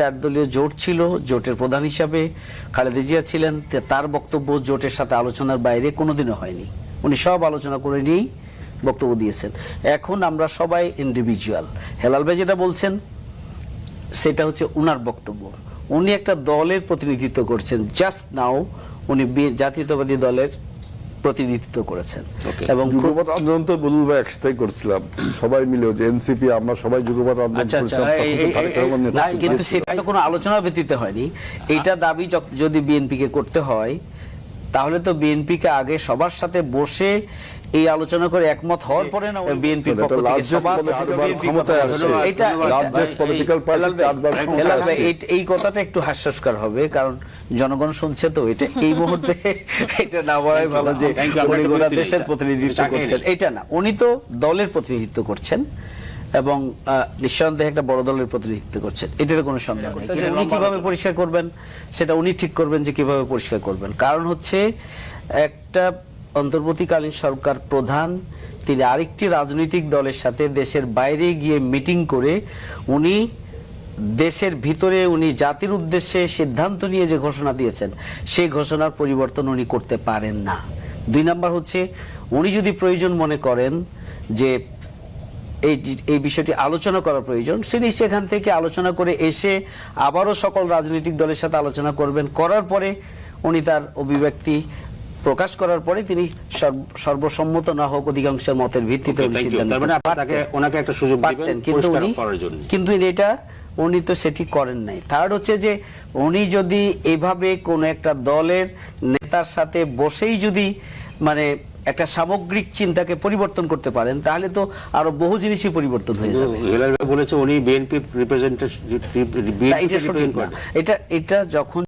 চার দলীয় জোট ছিল, জোটের প্রধান হিসাবে খালেদা জিয়া ছিলেন। তার বক্তব্য জোটের সাথে আলোচনার বাইরে কোনোদিনও হয়নি। উনি সব আলোচনা করে নিয়েই বক্তব্য দিয়েছেন। এখন আমরা সবাই ইন্ডিভিজুয়াল হেলাল ভাই যেটা বলছেন, সেটা হচ্ছে উনার বক্তব্য। উনি একটা দলের প্রতিনিধিত্ব করছেন। জাস্ট নাও উনি জাতীয়তাবাদী দলের প্রতিনিধিত্ব করেছেন। এবং যুগপৎ আন্দোলন তো বুলুল ভাই একসাথেই করছিলাম। সবাই মিলে যে এনসিপি আমরা সবাই যুগপৎ আন্দোলন আচ্ছা, আচ্ছা, করেছিলাম কিন্তু সেটা তো কোনো আলোচনা ব্যতীত হয়নি। এটা দাবি যদি বিএনপিকে করতে হয় তাহলে তো বিএনপিকে আগে সবার সাথে বসে এই আলোচনা করে একমত হওয়ার পরে না বিএনপির পক্ষ থেকে সবার। এটা আসছে। এই- কথাটা একটু হাস্যস্কর হবে কারণ জনগণ শুনছে তো এটা এই মুহূর্তে এটা না বলাই ভালো যে উনি গোটা দেশের প্রতিনিধিত্ব করছেন এটা না উনি তো দলের প্রতিনিধিত্ব করছেন এবং নিঃসন্দেহে একটা বড় দলের প্রতিনিধিত্ব করছেন। এটাতে কোনো সন্দেহ নেই। কিন্তু উনি কীভাবে পরিষ্কার করবেন সেটা উনি ঠিক করবেন যে কীভাবে পরিষ্কার করবেন। কারণ হচ্ছে একটা অন্তর্বর্তীকালীন সরকার প্রধান তিনি আরেকটি রাজনৈতিক দলের সাথে দেশের বাইরে গিয়ে মিটিং করে উনি দেশের ভিতরে উনি জাতির উদ্দেশ্যে সিদ্ধান্ত নিয়ে যে ঘোষণা দিয়েছেন সেই ঘোষণার পরিবর্তন উনি করতে পারেন না। দুই নাম্বার হচ্ছে উনি যদি প্রয়োজন মনে করেন যে এই এই বিষয়টি আলোচনা করা প্রয়োজন তিনি সেখান থেকে আলোচনা করে এসে আবারও সকল রাজনৈতিক দলের সাথে আলোচনা করবেন। করার পরে উনি তার অভিব্যক্তি প্রকাশ করার পরে তিনি সর্ব- সর্বসম্মত না হোক অধিকাংশের মতের ভিত্তিতে মানে ওনাকে একটা সুযোগ পারতেন কিন্তু উনি কিন্তু এটা উনি তো সেটি করেন নাই। থার্ড হচ্ছে যে উনি যদি এভাবে কোন একটা দলের নেতার সাথে বসেই যদি মানে একটা সামগ্রিক চিন্তাকে পরিবর্তন করতে পারেন তাহলে তো আরও বহু জিনিসই পরিবর্তন হয়ে যাবে। হেলাল বলেছে উনি বিএনপি রিপ্রেজেন্টেটিভ এটা এটা যখন